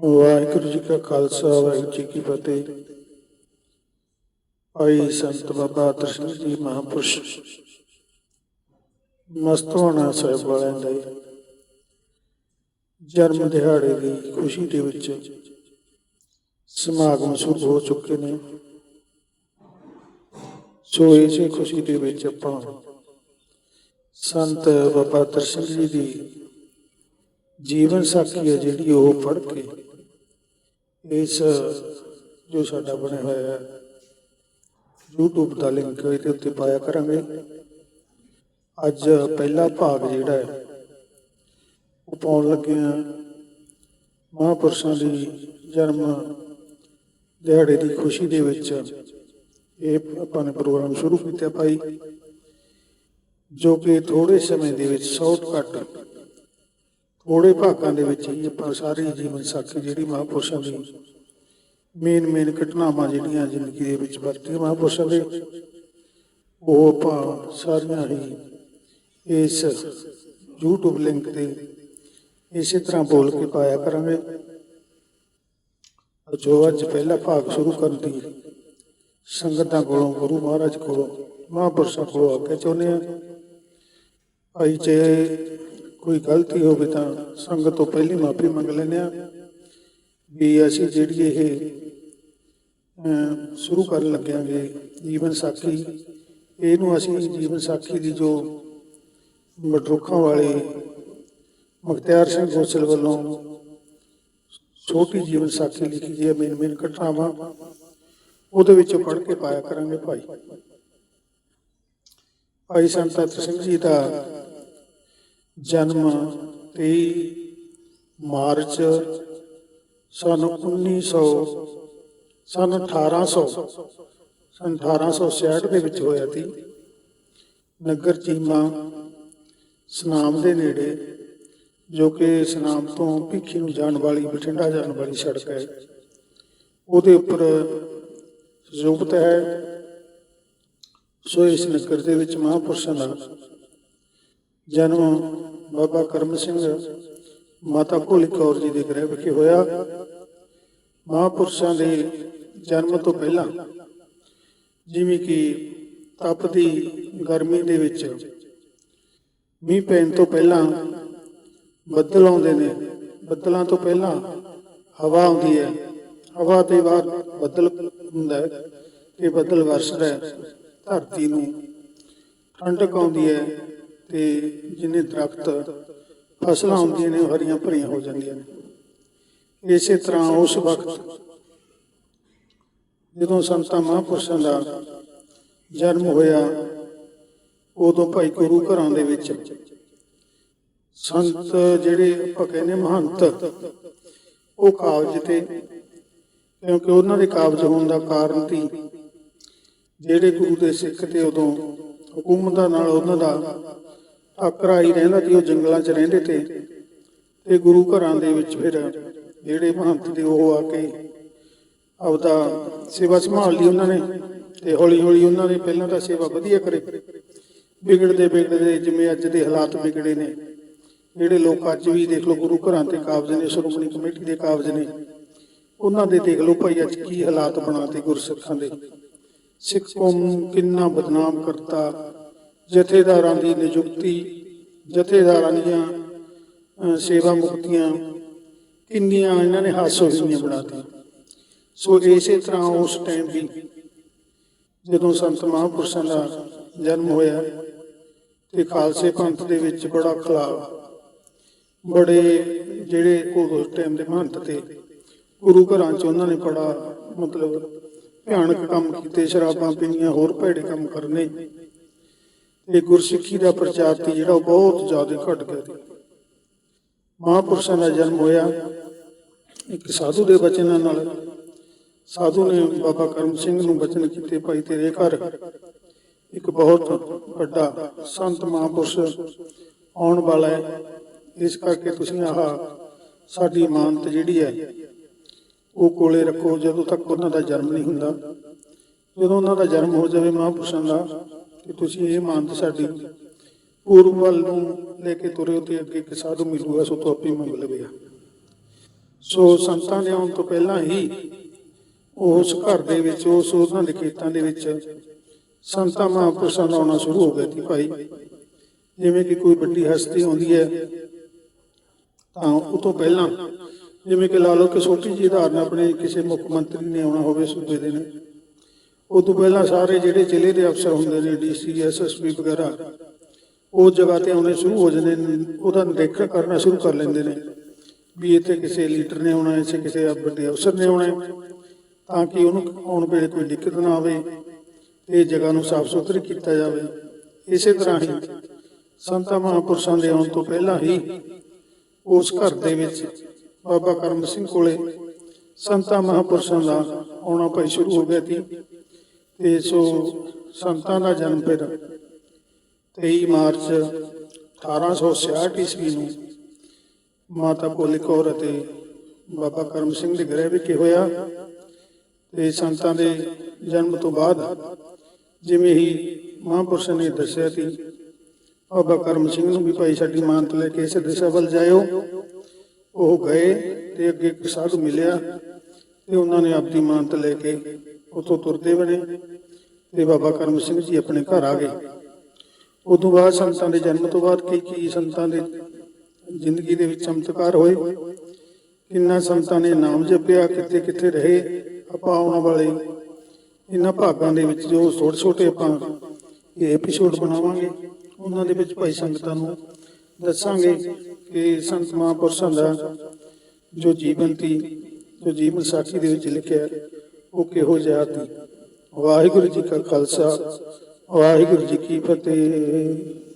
ਵਾਹਿਗੁਰੂ ਜੀ ਕਾ ਖਾਲਸਾ, ਵਾਹਿਗੁਰੂ ਜੀ ਕੀ ਫਤਿਹ। ਆਈ ਸੰਤ ਬਾਬਾ ਦਰਸ਼ਨ ਜੀ ਮਹਾਂਪੁਰਸ਼। ਮਸਤਵਾਣਾ ਸਾਹਿਬ ਵਾਲਿਆਂ ਦੇ ਜਨਮ ਦਿਹਾੜੇ ਦੀ ਖੁਸ਼ੀ ਦੇ ਵਿੱਚ ਸਮਾਗਮ ਸ਼ੁਰੂ ਹੋ ਚੁੱਕੇ ਨੇ। ਸੋ ਇਸੇ ਖੁਸ਼ੀ ਦੇ ਵਿੱਚ ਆਪਾਂ ਸੰਤ ਬਾਬਾ ਦਰਸ਼ਨ ਜੀ ਦੀ ਜੀਵਨ ਸਾਖੀ ਹੈ ਜਿਹੜੀ ਉਹ ਪੜ੍ਹ ਕੇ ਇਸ, ਜੋ ਸਾਡਾ ਬਣਿਆ ਹੋਇਆ ਹੈ, YouTube ਦਾ ਲਿੰਕ ਇਹਦੇ ਉੱਤੇ ਪਾਇਆ ਕਰਾਂਗੇ। ਅੱਜ ਪਹਿਲਾ ਭਾਗ ਜਿਹੜਾ ਹੈ, ਉਹ ਪਾਉਣ ਲੱਗੇ ਹਾਂ ਮਹਾਂਪੁਰਸ਼ਾਂ ਦੀ ਜਨਮ ਦਿਹਾੜੇ ਦੀ ਖੁਸ਼ੀ ਦੇ ਵਿੱਚ। ਇਹ ਆਪਾਂ ਨੇ ਪ੍ਰੋਗਰਾਮ ਸ਼ੁਰੂ ਕੀਤਾ ਭਾਈ, ਜੋ ਕਿ ਥੋੜੇ ਸਮੇਂ ਦੇ ਵਿੱਚ ਸ਼ਾਰਟਕਟ ਥੋੜੇ ਭਾਗਾਂ ਦੇ ਵਿੱਚ ਹੀ ਆਪਾਂ ਸਾਰੇ ਜੀਵਨ ਸਾਖੀ ਜਿਹੜੀ ਮਹਾਂਪੁਰਸ਼ਾਂ ਦੀ ਮੇਨ ਮੇਨ ਘਟਨਾਵਾਂ ਜਿਹੜੀਆਂ ਜ਼ਿੰਦਗੀ ਦੇ ਵਿੱਚ ਵਰਤੀਆਂ ਮਹਾਂਪੁਰਸ਼ਾਂ ਦੇ, ਉਹ ਆਪਾਂ ਸਾਰੀਆਂ ਹੀ ਇਸ YouTube ਲਿੰਕ ਤੇ ਇਸੇ ਤਰ੍ਹਾਂ ਬੋਲ ਕੇ ਪਾਇਆ ਕਰਾਂਗੇ। ਜੋ ਅੱਜ ਪਹਿਲਾ ਭਾਗ ਸ਼ੁਰੂ ਕਰਨ ਦੀ ਸੰਗਤਾਂ ਕੋਲੋਂ, ਗੁਰੂ ਮਹਾਰਾਜ ਕੋਲੋਂ, ਮਹਾਂਪੁਰਸ਼ਾਂ ਕੋਲੋਂ ਆਗੇ ਚਾਹੁੰਦੇ ਆ ਭਾਈ ਜੇ ਕੋਈ ਗਲਤੀ ਹੋਵੇ ਤਾਂ ਸੰਗਤ ਤੋਂ ਪਹਿਲੀ ਮਾਫੀ ਮੰਗ ਲੈਂਦੇ ਆ ਵੀ ਅਸੀਂ ਜਿਹੜੀ ਇਹ ਸ਼ੁਰੂ ਕਰਨ ਲੱਗਿਆਂਗੇ ਜੀਵਨ ਸਾਖੀ, ਇਹਨੂੰ ਅਸੀਂ ਜੀਵਨ ਸਾਖੀ ਦੀ ਜੋ ਮਟਰੁੱਖਾਂ ਵਾਲੇ ਮੁਖਤਿਆਰ ਸਿੰਘ ਗੋਸਲ ਵੱਲੋਂ ਛੋਟੀ ਜੀਵਨ ਸਾਖੀ ਲਿਖੀ ਜੀ ਮੇਨ ਮੇਨ ਘਟਨਾਵਾਂ, ਉਹਦੇ ਵਿੱਚੋਂ ਪੜ੍ਹ ਕੇ ਪਾਇਆ ਕਰਾਂਗੇ ਭਾਈ। ਭਾਈ ਸੰਤ ਸਿੰਘ ਜੀ ਦਾ ਜਨਮ 23 ਮਾਰਚ ਸਨ 1900 ਸਨ 1800 ਸਨ 1866 ਦੇ ਵਿੱਚ ਹੋਇਆ ਸੀ। ਨਗਰ ਚੀਮਾ ਸਨਾਮ ਦੇ ਨੇੜੇ, ਜੋ ਕਿ ਸਨਾਮ ਤੋਂ ਭਿੱਖੀ ਨੂੰ ਜਾਣ ਵਾਲੀ, ਬਠਿੰਡਾ ਜਾਣ ਵਾਲੀ ਸੜਕ ਹੈ। ਉਹਦੇ ਉੱਪਰ ਜ਼ਰੂਰਤ ਹੈ। ਸੋ ਇਸ ਨਗਰ ਦੇ ਵਿੱਚ ਮਹਾਂਪੁਰਸ਼ਾਂ ਦਾ ਜਨਮ ਬਾਬਾ ਕਰਮ ਸਿੰਘ ਮਾਤਾ ਭੋਲੀ ਕੌਰ ਜੀ ਦੇ ਗ੍ਰਹਿ ਵਿਖੇ ਹੋਇਆ। ਮਹਾਂਪੁਰਸ਼ਾਂ ਦੇ ਜਨਮ ਤੋਂ ਪਹਿਲਾਂ ਜਿਵੇਂ ਕਿ ਤਪਦੀ ਗਰਮੀ ਦੇ ਵਿੱਚ ਮੀਂਹ ਪੈਣ ਤੋਂ ਪਹਿਲਾਂ ਬੱਦਲ ਆਉਂਦੇ ਨੇ। ਬੱਦਲਾਂ ਤੋਂ ਪਹਿਲਾਂ ਹਵਾ ਆਉਂਦੀ ਹੈ। ਹਵਾ ਦੇ ਬਾਅਦ ਬੱਦਲ ਹੁੰਦਾ ਹੈ ਤੇ ਬੱਦਲ ਵਰਸਦਾ ਹੈ। ਧਰਤੀ ਨੂੰ ਠੰਡਕ ਆਉਂਦੀ ਹੈ। ਤੇ ਜਿੰਨੇ ਦਰਖਤ ਫਸਲਾਂ ਹੁੰਦੀਆਂ ਨੇ ਉਹ ਹਰੀਆਂ ਭਰੀਆਂ ਹੋ ਜਾਂਦੀਆਂ ਨੇ। ਇਸੇ ਤਰ੍ਹਾਂ ਉਸ ਵਕਤ ਜਦੋਂ ਸੰਤਾਂ ਮਹਾਂਪੁਰਸ਼ਾਂ ਦਾ ਜਨਮ ਹੋਇਆ, ਉਦੋਂ ਭਾਈ ਗੁਰੂ ਘਰਾਂ ਦੇ ਵਿੱਚ ਸੰਤ ਜਿਹੜੇ ਆਪਾਂ ਕਹਿੰਦੇ ਮਹੰਤ, ਉਹ ਕਾਬਜ ਤੇ, ਕਿਉਂਕਿ ਉਹਨਾਂ ਦੇ ਕਾਬਜ ਹੋਣ ਦਾ ਕਾਰਨ ਸੀ, ਜਿਹੜੇ ਗੁਰੂ ਦੇ ਸਿੱਖ ਤੇ ਉਦੋਂ ਹਕੂਮਤਾਂ ਨਾਲ ਉਹਨਾਂ ਦਾ ਆਕਰਾ ਹੀ ਰਹਿੰਦਾ ਸੀ ਉਹ ਜੰਗਲਾਂ 'ਚ ਰਹਿੰਦੇ ਤੇ ਤੇ ਗੁਰੂ ਘਰਾਂ ਦੇ ਵਿੱਚ ਫਿਰ ਜਿਹੜੇ ਮਹੰਤ ਦੇ ਉਹ ਆ ਕੇ ਆਪਦਾ ਸੇਵਾ ਸੰਭਾਲ ਲਈ ਉਹਨਾਂ ਨੇ ਤੇ ਹੌਲੀ ਹੌਲੀ ਉਹਨਾਂ ਨੇ ਪਹਿਲਾਂ ਤਾਂ ਸੇਵਾ ਵਧੀਆ ਕਰੇ। ਵਿਗੜਦੇ ਵਿਗੜਦੇ ਜਿਵੇਂ ਅੱਜ ਦੇ ਹਾਲਾਤ ਵਿਗੜੇ ਨੇ। ਜਿਹੜੇ ਲੋਕ ਅੱਜ ਵੀ ਦੇਖ ਲਓ ਗੁਰੂ ਘਰਾਂ ਤੇ ਕਾਬਜ ਨੇ, ਸ਼੍ਰੋਮਣੀ ਕਮੇਟੀ ਦੇ ਕਾਬਜ ਨੇ। ਉਹਨਾਂ ਦੇ ਦੇਖ ਲਓ ਭਾਈ ਅੱਜ ਕੀ ਹਾਲਾਤ ਬਣਾਤੇ ਗੁਰਸਿੱਖਾਂ ਦੇ। ਸਿੱਖ ਕੌਮ ਨੂੰ ਕਿੰਨਾ ਬਦਨਾਮ ਕਰਤਾ। ਜਥੇਦਾਰਾਂ ਦੀ ਨਿਯੁਕਤੀ, ਜਥੇਦਾਰਾਂ ਦੀਆਂ ਸੇਵਾ ਮੁਕਤੀਆਂ, ਕਿੰਨੀਆਂ ਇਹਨਾਂ ਨੇ ਹਾਸੋਹੀਆਂ ਬਣਾਤੀਆਂ ਸੋ ਇਸੇ ਤਰ੍ਹਾਂ ਉਸ ਟਾਈਮ ਵੀ ਜਦੋਂ ਸੰਤ ਮਹਾਂਪੁਰਸ਼ਾਂ ਦਾ ਜਨਮ ਹੋਇਆ ਤੇ ਖਾਲਸੇ ਪੰਥ ਦੇ ਵਿੱਚ ਬੜਾ ਖਲਾਅ ਬੜੇ ਜਿਹੜੇ ਉਸ ਟਾਈਮ ਦੇ ਮਹੰਤ ਤੇ ਗੁਰੂ ਘਰਾਂ 'ਚ ਉਹਨਾਂ ਨੇ ਬੜਾ ਮਤਲਬ ਭਿਆਨਕ ਕੰਮ ਕੀਤੇ, ਸ਼ਰਾਬਾਂ ਪੀਣੀਆਂ, ਹੋਰ ਭੈੜੇ ਕੰਮ ਕਰਨੇ। ਤੇ ਗੁਰਸਿੱਖੀ ਦਾ ਪ੍ਰਚਾਰ ਤੇ ਜਿਹੜਾ ਉਹ ਬਹੁਤ ਜ਼ਿਆਦਾ ਘਟ ਗਿਆ ਸੀ। ਮਹਾਂਪੁਰਸ਼ਾਂ ਦਾ ਜਨਮ ਹੋਇਆ ਇੱਕ ਸਾਧੂ ਦੇ ਬਚਨਾਂ ਨਾਲ। ਸਾਧੂ ਨੇ ਬਾਬਾ ਕਰਮ ਸਿੰਘ ਨੂੰ ਬਚਨ ਕੀਤੇ ਭਾਈ ਤੇਰੇ ਘਰ। ਇੱਕ ਬਹੁਤ ਵੱਡਾ ਸੰਤ ਮਹਾਂਪੁਰਸ਼ ਆਉਣ ਵਾਲਾ ਹੈ। ਇਸ ਕਰਕੇ ਤੁਸੀਂ ਆਹ ਸਾਡੀ ਇਮਾਨਤ ਜਿਹੜੀ ਹੈ, ਉਹ ਕੋਲੇ ਰੱਖੋ। ਜਦੋਂ ਤੱਕ ਉਹਨਾਂ ਦਾ ਜਨਮ ਨਹੀਂ ਹੁੰਦਾ, ਜਦੋਂ ਉਹਨਾਂ ਦਾ ਜਨਮ ਹੋ ਜਾਵੇ ਮਹਾਂਪੁਰਸ਼ਾਂ ਦਾ ਕਿ ਤੁਸੀਂ ਇਹ ਇਮਾਨਤ ਸਾਡੀ ਪੂਰਬ ਵੱਲ ਨੂੰ ਲੈ ਕੇ ਤੁਰੇ ਤੇ ਅੱਗੇ ਇੱਕ ਸਾਧੂ ਮਿਲੂਗਾ, ਸੋ ਤੋਂ ਆਪੇ ਮੰਗ ਲਵੇਗਾ। ਸੋ ਸੰਤਾਂ ਦੇ ਆਉਣ ਤੋਂ ਪਹਿਲਾਂ ਹੀ ਉਸ ਘਰ ਦੇ ਵਿੱਚ, ਉਸ ਉਹਨਾਂ ਦੇ ਖੇਤਾਂ ਦੇ ਵਿੱਚ ਸੰਤਾਂ ਮਹਾਂਪੁਰਸ਼ਾਂ ਦਾ ਆਉਣਾ ਸ਼ੁਰੂ ਹੋ ਗਿਆ ਸੀ ਭਾਈ। ਜਿਵੇਂ ਕਿ ਕੋਈ ਵੱਡੀ ਹਸਤੀ ਆਉਂਦੀ ਹੈ, ਤਾਂ ਉਹ ਤੋਂ ਪਹਿਲਾਂ ਜਿਵੇਂ ਕਿ ਲਾ ਲਓ ਕਿ ਛੋਟੀ ਜਿਹੀ ਉਦਾਹਰਨ ਆਪਣੇ ਕਿਸੇ ਮੁੱਖ ਮੰਤਰੀ ਨੇ ਆਉਣਾ ਹੋਵੇ ਸੂਬੇ ਦੇ ਨੇ ਉਹ ਤੋਂ ਪਹਿਲਾਂ ਸਾਰੇ ਜਿਹੜੇ ਜ਼ਿਲ੍ਹੇ ਦੇ ਅਫਸਰ ਹੁੰਦੇ ਨੇ, ਡੀਸੀ ਐਸਐਸਪੀ ਵਗੈਰਾ, ਉਹ ਜਗ੍ਹਾ ਤੇ ਆਉਣੇ ਸ਼ੁਰੂ ਹੋ ਜਾਂਦੇ ਨੇ, ਉਹਦਾ ਨਿਰੀਖਣ ਕਰਨਾ ਸ਼ੁਰੂ ਕਰ ਲੈਂਦੇ ਨੇ ਵੀ ਇੱਥੇ ਕਿਸੇ ਲੀਡਰ ਨੇ ਆਉਣਾ ਹੈ ਕਿਸੇ ਵੱਡੇ ਅਫਸਰ ਨੇ ਆਉਣਾ, ਤਾਂ ਕਿ ਉਹਨੂੰ ਆਉਣ ਵੇਲੇ ਕੋਈ ਦਿੱਕਤ ਨਾ ਆਵੇ ਤੇ ਜਗ੍ਹਾ ਨੂੰ ਸਾਫ਼ ਸੁਥਰੀ ਕੀਤਾ ਜਾਵੇ। ਇਸੇ ਤਰ੍ਹਾਂ ਹੀ ਸੰਤਾਂ ਮਹਾਂਪੁਰਸ਼ਾਂ ਦੇ ਆਉਣ ਤੋਂ ਪਹਿਲਾਂ ਹੀ ਉਸ ਘਰ ਦੇ ਵਿੱਚ ਬਾਬਾ ਕਰਮ ਸਿੰਘ ਕੋਲੇ ਸੰਤਾਂ ਮਹਾਂਪੁਰਸ਼ਾਂ ਦਾ ਆਉਣਾ ਭਾਈ ਸ਼ੁਰੂ ਹੋ ਗਿਆ ਸੀ। ਤੇ ਸੋ ਸੰਤਾਂ ਦਾ ਜਨਮ ਫਿਰ 23 ਮਾਰਚ 1866 ਈਸਵੀ ਨੂੰ ਮਾਤਾ ਭੋਲੀ ਕੌਰ ਅਤੇ ਬਾਬਾ ਕਰਮ ਸਿੰਘ ਦੇ ਗ੍ਰਹਿ ਵਿਖੇ ਹੋਇਆ ਤੇ ਸੰਤਾਂ ਦੇ ਜਨਮ ਤੋਂ ਬਾਅਦ ਜਿਵੇਂ ਹੀ ਮਹਾਂਪੁਰਸ਼ ਨੇ ਦੱਸਿਆ ਸੀ, ਬਾਬਾ ਕਰਮ ਸਿੰਘ ਨੂੰ ਵੀ ਭਾਈ ਸਾਡੀ ਮਾਨਤ ਲੈ ਕੇ ਇਸ ਦਿਸ਼ਾ ਵੱਲ ਜਾਇਓ। ਉਹ ਗਏ ਤੇ ਅੱਗੇ ਇੱਕ ਸਾਧੂ ਮਿਲਿਆ ਤੇ ਉਹਨਾਂ ਨੇ ਆਪਦੀ ਮਾਨਤ ਲੈ ਕੇ ਉਤੋਂ ਤੁਰਦੇ ਬਣੇ ਤੇ ਬਾਬਾ ਕਰਮ ਸਿੰਘ ਜੀ ਆਪਣੇ ਘਰ ਆ ਗਏ। ਉਦੋਂ ਬਾਅਦ ਸੰਤਾਂ ਦੇ ਜਨਮ ਤੋਂ ਬਾਅਦ ਕੀ ਕੀ ਸੰਤਾਂ ਦੇ ਜ਼ਿੰਦਗੀ ਦੇ ਵਿੱਚ ਚਮਤਕਾਰ ਹੋਏ? ਕਿੰਨਾ ਸੰਤਾਂ ਨੇ ਨਾਮ ਜਪਿਆ? ਕਿੱਥੇ ਕਿੱਥੇ ਰਹੇ? ਆਪਾਂ ਆਉਣ ਵਾਲੇ, ਇਹਨਾਂ ਭਾਗਾਂ ਦੇ ਵਿੱਚ ਜੋ ਛੋਟੇ ਛੋਟੇ ਆਪਾਂ ਇਹ ਐਪੀਸੋਡ ਬਣਾਵਾਂਗੇ, ਉਹਨਾਂ ਦੇ ਵਿੱਚ ਭਾਈ ਸੰਗਤਾਂ ਨੂੰ ਦੱਸਾਂਗੇ ਕਿ ਸੰਤ ਮਹਾਂਪੁਰਸ਼ਾਂ ਦਾ ਜੋ ਜੀਵਨ ਤੀ ਜੋ ਜੀਵਨ ਸਾਖੀ ਦੇ ਵਿੱਚ ਲਿਖਿਆ ਉਹ ਕਿਹੋ ਜਿਹਾ ਸੀ? ਵਾਹਿਗੁਰੂ ਜੀ ਕਾ ਖਾਲਸਾ ਵਾਹਿਗੁਰੂ ਜੀ ਕੀ ਫਤਿਹ।